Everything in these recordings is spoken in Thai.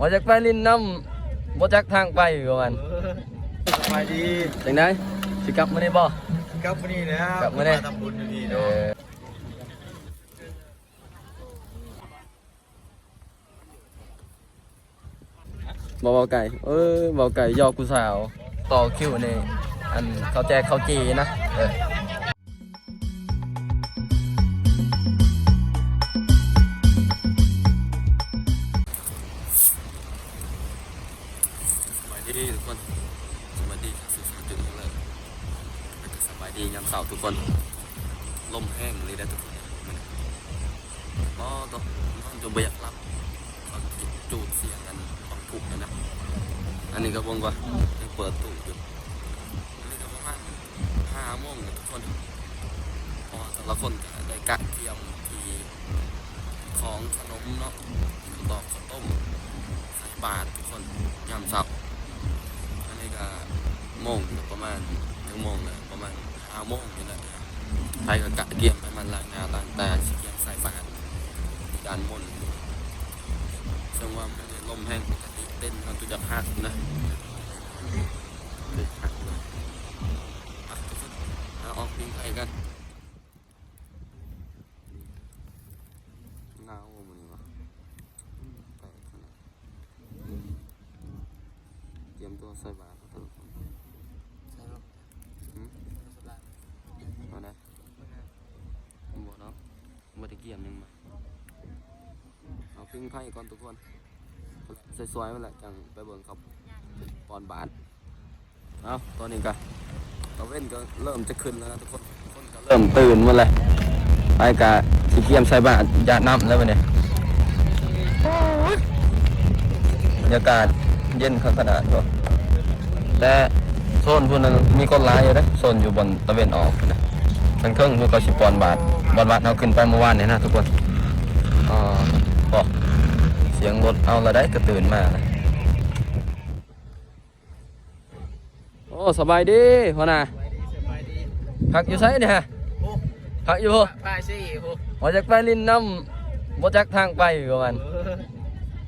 ว่าจากไปลินน้ำบ่จักทางไปประมาณสบายดีจังไดสิกลับมื้อนี้บ่กลับวันนี้แล้วกลับมื้อนี้ทำบุญอยู่นี่เอเนาะอบ่เบาไก่ เอ้ยเบาไก่ยอกกูสาว ต่อคิวนี่ อันเขาแจกเขาวจีนะ เออ คนลมแห้งเลยนะทุกคนมันก็ต้องนอนจนไม่อยากหลับตอนจูดเสียงกันต้องปลุกกันนะอันนี้ก็วงว่ายังเปิดตู้อยู่อันนี้ก็ประมาณห้าโมงทุกคนพอแต่ละคนก็ได้กะเทียมที่ของขนมเนาะข้าวตอกข้าวต้มใส่บาททุกคนยามเช้าอันนี้ก็โมงประมาณถึงโมงเลยประมาณ ห้าโมงนี่แหละไปกับกะเกียมไปมันล้างหน้าล้างตาสิเกียมใส่บาทด้านบนซึ่งว่ามันลมแห้งปกติเต้นมันตุจะหักนะเลยหักเลยอะทุกคนเอาออกปิ้งไก่กันหนาวมันวะกขนาดเตรียมตัวใส่บาตรครับทุกคนหืมเอาได้บ่เนาะบ่ได้เกี่ยมยังมาเอาปิ้ง ไผ่ก่อนทุกคน สวยๆมาแหละจังไปเบิ่งครับปอนบาทเอาตอนนี้ก็ตะเว้นก็เริ่มจะขึ้นแล้วนะทุกคนคนก็เริ่มตื่นหมาเลยไปกะสิเกียมใส่บาตรยาน้ำแล้ววันนี้บรรยากาศเย็นขนาดก็แต่โซนพวกนั้นมีคนร้ายอยู่นะโซนอยู่บนตะเวนออกนะทางเครื่องพวกเขาสิปอนบาทบอลบาทเอาขึ้นไปเมื่อวานเนี่ยนะทุกคนอ๋อบอก เสียงรถเอาละได้ก็ตื่นมานะโอ้สบายดีพ่อน่ะสบายดีสบายดีพักอยู่ไสเนี่ยฮะโอ้พักอยู่พ่พาซี่โอ้ว่าจากไปลินน้ำบ่จักทางไปประมาณเออ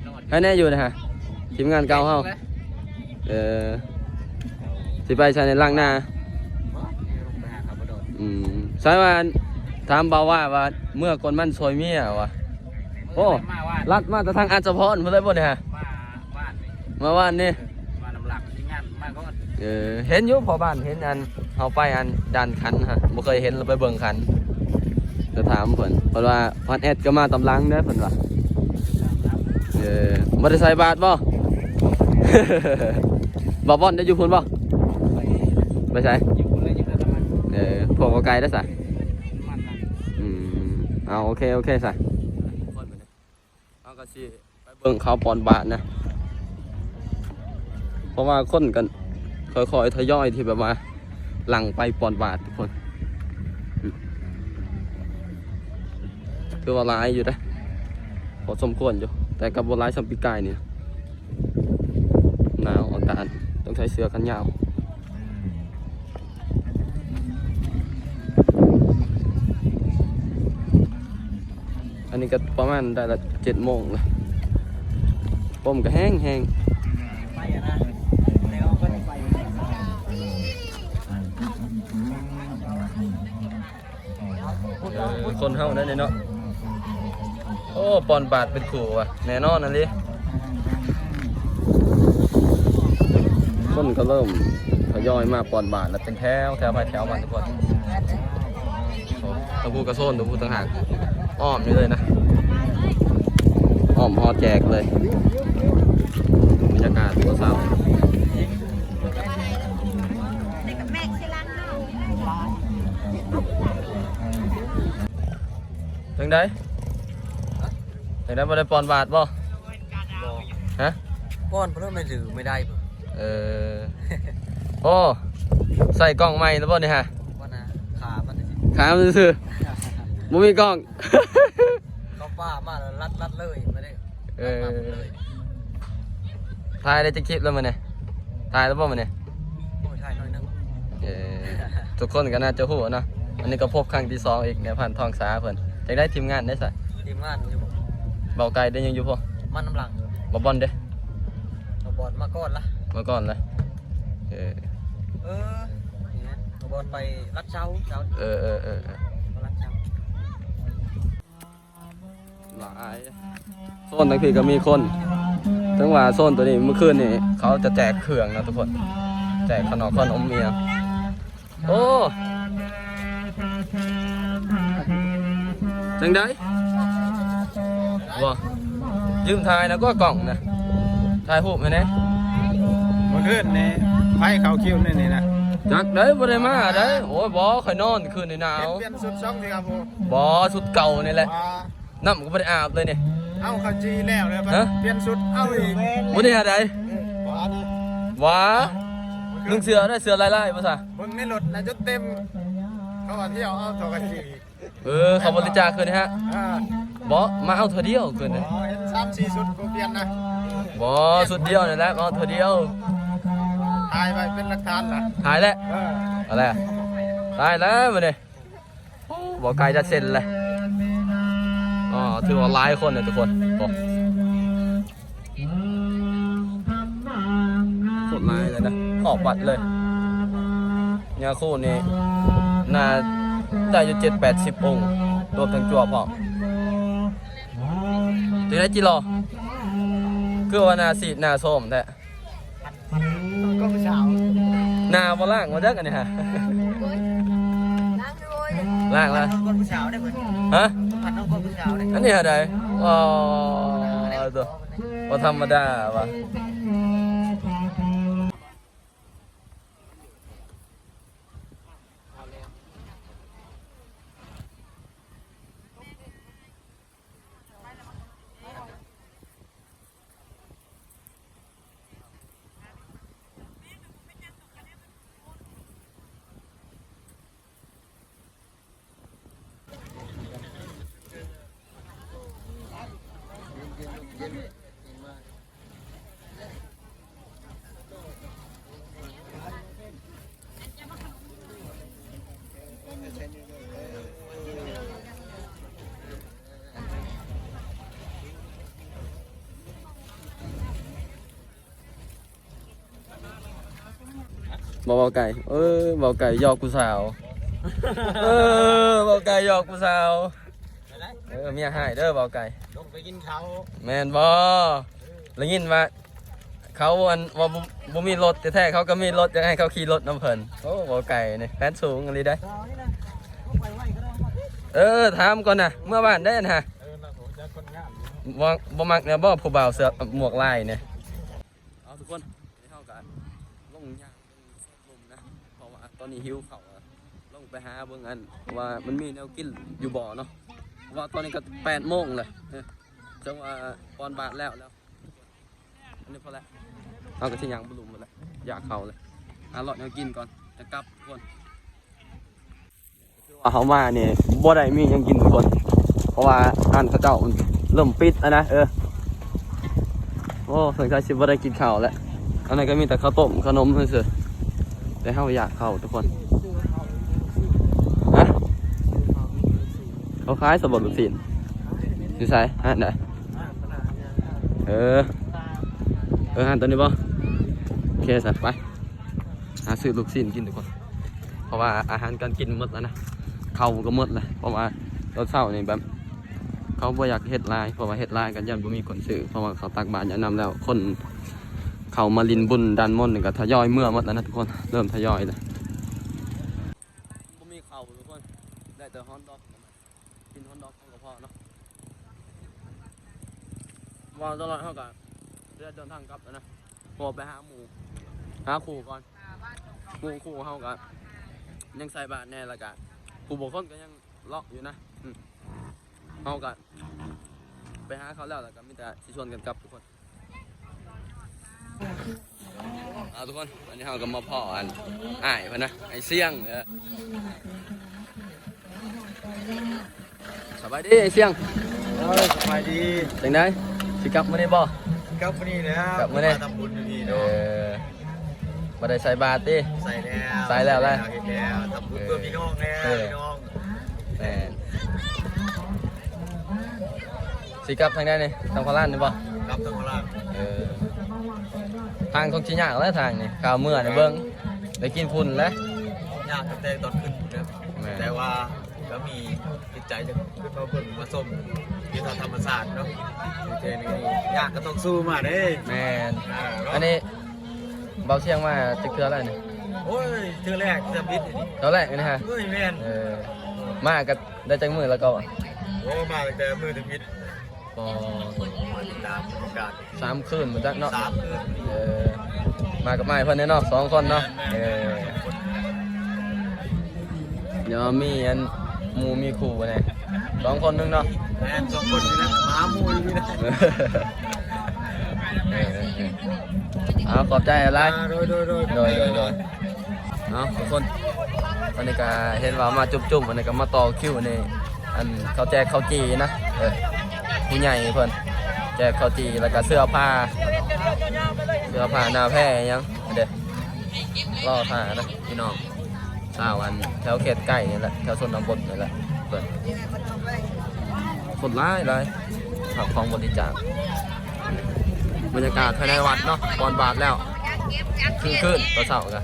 นอนให้แน่อยู่นะฮะทีมงานเก่าเฮาเออสิไปใช้ในล่างหน้าไปหาขับรถโดดอืมใช่ว่าถามเบาว่าว่าเมื่อก่อนมันซอยเมียวะ โอ้มาว่าลัดมาแต่ทางอันสะพอนเพื่อได้บ่เนี่ยฮะมาบ้านนี่มาว่านนี่มาน้ำหลักที่งานมาก็เออเห็นอยู่พอบ้านเห็นอันเอาไปอันดันคันฮะบ่เคยเห็นเราไปเบิ่งคันจะถามเพิ่นเพราะว่าพันแอดก็มาตำลังเด้อเพิ่นว่าเออบ่ได้ใส่บาทบ่บ่บ่อนได้อยู่พุ่นบ่ไปใส่อยู่เลยอยู่เลยทำไมเออพวกบ่ไกลได้อซะมันนั่นอืมเอาโอเคโอเคสะเอา กระชีไปเบิ่งเขาวปอนบาทนะ เพราะว่าคนกันค่อยๆทยอยที่แบบว่าหลังไปปอนบาททุกคนอืมคือว่าร้ายอยู่นะพอสมควรอยู่ แต่กับว่าร้ายสัมปีกายนี่นะหนาวอากาศต้องใช้เสื้อกันยาว อันนี้ก็ประมาณได้ละเจ็ดโมงเลยผมก็แห้งแห้งไปอะนเออคนเฮาได้เนาะ โอ้ปอนบาทเป็นขู่ว่ะ แน่นอนนั่นดิคนก็เริ่มทยอยมาปอนบาทแล้วเป็นแถวแถวไปแถวมันทุกคนโอ้ตะพูกระโซนตะพูต่างหาก อ้อมนี่เลยนะอ้อมฮอแจกเลยบรรยากาศตัวเสาถึงได้ถึงได้บ่ได้ปอนบาทบ่ฮะก้อนเพื่อไม่ถือไม่ได้เออโอ้ใส่กล้องใหม่แล้วบ่เนี่ยฮะว่านะขามันขามซื่อ ๆบ่มีกล้อง เขาป้ามาแล้วรัดรัดเลยไม่ได้เออถ่ายได้จะคลิปแล้วมันเนี่ยถ่ายแล้วบ่มันเนี่ยโอ้ยถ่ายหน่อยนึงเออทุกคนก็น่าจะฮู้เนาะอันนี้ก็พบครั้งที่สองอีกในพันทองสาเพิ่นจักได้ทีมงานได้ซะทีมงานอยู่เบาไกลได้ยังอยู่พ่อมันน้ำหลังบ่บอลเด้บอนมาก่อนละมาก่อนเลยเออเออเนี่ยขบวนไปรัดเช้าเช้า เออเออเออเออ รัดเช้า หลายโซนทั้งพี่ก็มีคนทั้งว่าโซนตัวนี้เมื่อคืนนี่เขาจะแจกเครื่องนะทุกคน แจกขนมขนมเมียโอ้จังได้ว้ายืมถ่ายแล้วก็กล่องนะถ่ายรูปไหมเนี่ยเมื่อคืนนี่ไฟเขาคิวนี่นี่นะจักได้บ่ได้มาได้โอ้ยบ่ข่อยนอนคืนนี่หนาวเปลี่ยนสุดช่องสิครับผมบ่สุดเก่านี่แหละว่า น้ำก็บ่ได้อาบเลยนี่เอ้าเขาจีแล้วเลยฮะเปลี่ยนสุดเอ้าอีกบ่ได้อะไรว่านี่ว้านึงเสือได้เสือลายๆภาษาเบิ่งในรถนะจนเต็ม เขาว่าเที่ยวเอาเท่ากันจีเออเขาบริจาคคืนนี่ฮะอ่าบ่มาเอาเธอเดียวคืนนี่อ๋อเห็นสามสี่สุดกูเปลี่ยนนะบ่สุดเดียวนี่แหละมาเอาเธอเดียวถ่ายไปเป็นหลักฐานนะหายแล้วเอออะไรอะตายแล้วมื้อนี้บ่ไกลจะเซ็นเลย อ๋อถือว่าหลายคนเลยทุกคนบ่โคตรหลายเลยนะขอบบัตรเลยยาคู่นี่น่าได้อยู่7 80องค์รวมทั้งจั่วพร้อมตัวได้จิรอคือว่าหนาสีดหนาส้มแท้ก็ผู้สาวหนาบ่ล่างมาจักอันนี้ฮะล่างละน้องคนผู้สาวได้เพิ่นฮะ พันน้องคนผู้สาวได้อันนี้อะไรอ๋อตัวว่ธรรมดาว่ะ บ่เบาไก่ เออเบาไก่หยอกกูสาว เออเบาไก่หยอกกูสาวไปไหนเออเมียหายเด้อเบาไก่ ลงไปกินข้าวแม่นบ่แล้วยินว่าเขาอันว่าบ่บ่มีรถแต่แท้ๆเขาก็มีรถอยากให้เขาขี่รถน้ำเพิ่นโอ้เบาไก่นี่แฟนสูงอะไรได้ข้าวนี่นะลงไปไหวก็ได้ครับเออถามก่อนนะเมื่อบ้านได้นะเออนะผมจะคนงามอยู่ บ่บ่มักเนี่ยบ่ผู้บ่าวเสื้อหมวกลายเนี่ยเอาทุกคนไปเฮากันลงย่างลงลมนะเพราะว่าตอ นี้หิวเขาอะลงไปหาเบิ่งอันว่ามันมีแนวกินอยู่บ่อเนาะว่าตอนนี้ก็8โมงเลยจังว่าปอนบาทแล้วแล้วอันนี้พอแล้วเอาก็สิย่างบลุมหมดแล้วอยากเขาเลยหาเลาะแนวกินก่อนจะกลับทุกคนคือว่าเฮามาเนี่บ่ได้มียังกินทุกคน เพราะว่าอันเขาเจ้าเริ่มปิดแล้วนะเออโอ้สงสัยสิบ่ได้กินข้าวแล้วอันนั้นก็มีแต่ข้าวต้มขนมเฉย แต่เฮาอยากเข้าทุกคนฮะเขาคล้ายสมบูรณ์ลูกศิลอยู่ไสฮะไหนเออ เออหันตัวนี้บ่โอเคสัตว์ไป หาซื้อลูกศิลกินทุกคน เพราะว่าอาหารการกินหมดแล้วนะเข้าก็หมดแล้วเพราะว่าตอนเช้านี่แบบเขาบ่อยากเฮ็ดลายเพราะว่าเฮ็ดลายกันยันบ่มีคนซื้อเพราะว่าเขาตักบาตรยานำแล้วคน เขามาลินบุญดันมนต์นี่ก็ทยอยเมื่อมดแล้วนะทุกคนเริ่มทยอยแล้วมีเข้าทุกคนได้แต่ฮอนดอกกินฮอนดอกก็พอเนาะวางตลอดเฮาก็เดินทางกลับแล้วนะพอไปหาหมูหาครูก่อนหมู่ครูเฮาก็ยังใส่บาตรแน่ล้วก็ผู้บกคนก็ยังเลาะอยู่นะอืมเอากันไปหาเขาแล้วแล้วก็มีแต่สิชวนกันกลับทุกคน เอาทุกคนอันนี้เราก็มาพ่ออันอ้ายเพิ่นนะไอ้เสี่ยงเออสบายดีไอ้เสี่ยงโอ้ยสบายดีจังไดสิกลับมื้อนี้บ่กลับมานี่นะกลับมานี่ทำบุญอยู่นี่เอเนาะอบ่ได้ใส่บาตรติใส่แล้วใส่แล้วแหละเห็นแล้วทำบุญเพื่อพี่น้องแล้วเออพี่น้องแม่นสิกลับทางใดนี่ทางโคราชนี่บ่กลับทางโคราชเออ ทางคงชิยากแล้วทางนี่ข้าวเมื่อในเบิ้งได้กินพุ่นแล้วยากแต่ตอนขึ้นนะแม่แต่ว่าก็มีจิตใจจะขึ้นมาเบิ่งมาส้มที่ทางธรรมศาสตร์เนาะเทนี่ยากก็ต้องสู้มาเด้แม่นอ่าอันนี้เบาเสียงมาจะเคืออะไรนี่โอ้ยเทือแรกจะบิดนี่ตอนแรกนี่ฮะเฮ้ยแม่นเออมาก็ได้จังมือแล้วก็โอ้มาตั้งแต่มือถึงบิด พอตามบรรยากาศสามคืนมาจักเนาะสามคืนเออมากับไม้เพิ่นแน่เนอนสองคนเนาะเออเดี๋ยวมีอันหมูมีคู่ไงสองคนนึงเนาะแม่นสองคนนี่นะหมามูนี่นะเออเออเอาขอบใจอะไรโดยโดยโดยโดยโดยโดยเอาทุกคนวันนี้ก็เห็นว่ามาจุ่มๆวันนี้ก็มาต่อคิวนี่อันเขาแจกข้าวจีนะเออ ผู้ใหญ่เพิ่นแจกข้าวจีแล้วก็เสื้อผ้า เสื้อผ้าหน้าแพร่ยังเด็ดล่อผ้านะพี่น้องสาวอันแถวเขตใกล้นี่แหละแถวชนบทนี่แหละเพิ่นคนร้ายเลยขับของบริจาคบรรยากาศภายในวัดเนาะก่อนบาทแล้วขึ้นขึ้นตัวเสากัน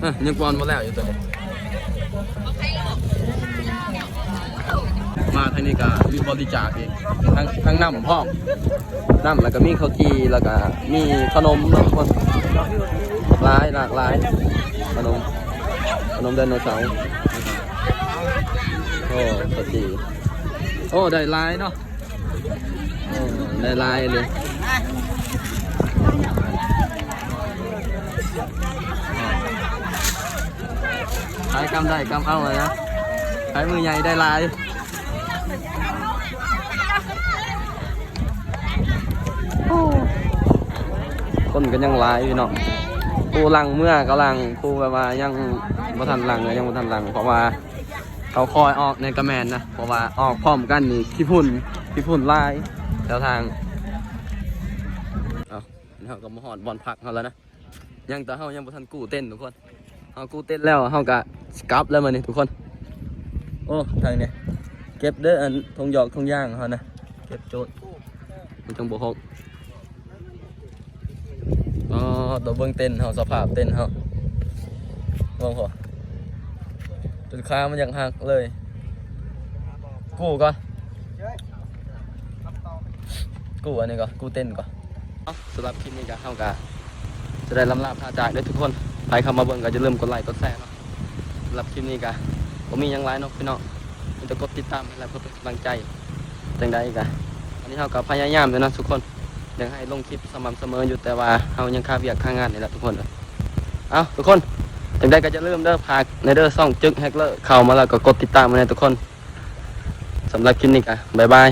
เอ้ยยังกวนมาแล้วอยู่ตัวนี้ มาทางนี้ก็มีบริจาคอีกทั้งทั้งน้ำพร้อมน้ำแล้วก็มีข้าวจีแล้วก็มีขนมเนาะทุกคนหลายหลากหลายขนมขนมไดโนเสาร์โอ้ข้าวจีโอ้ได้หลายเนาะได้หลายเลยใช้กำได้กำเอาเลยนะใช้มือใหญ่ได้ลาย คนกันยังหลายอยู่เนาะผู้ลังเมื่อกำลังผู้แบบว่ายังบ่ทันลังเลยยังบ่ทันลัง เพราะว่าเขาคอยออกในกระแมนนะเพราะว่าออกพร้อมกันนี่ขี้พุ่นขี้พุ่นลายแถวทางเอาเราก็มาหอดบอลพักเขาแล้วนะยังแต่เขายังบ่ทันกู้เต้นทุกคนเอากูเต้นแล้วเฮากะสกับแล้วมานี่ทุกคน โอ้ทางนี้เก็บเด้ออันทงหยอกทงย่างเขานะเก็บโจทย์มันจังบกหก อ๋อตัวเบื้องเต้นเฮาสภาพเต้นเฮาลองพอจนค้ามันยังหักเลย กูก่อนกูอันนี้ก่อนกูเต้นก่อนเอาสำหรับคลิปนี้ก็เฮากะจะได้ลำลาพาจากด้วยทุกคนใครเข้ามาเบิ่งก็จะเริ่มกดไลค์กดแชร์เนาะสำหรับคลิปนี้ก็ผมมียังไลน์เนาะพี่น้องมีแต่กดติดตามและเพื่อเป็นกำลังใจจังใดก็อันนี้เฮาก็พยายามอยู่นะทุกคน ยังให้ลงคลิปสม่ำเสมออยู่แต่ว่าเฮายังค่าเวียกค่างานนี่แหละทุกคนเอาทุกคนจังไดก็จะเริ่มเด้อพากในเด้อซ่องจึกแฮกเลอร์เข้ามาแล้วก็กดติดตามมาในทุกคนสำหรับคลิปนี้ก็บ๊ายบาย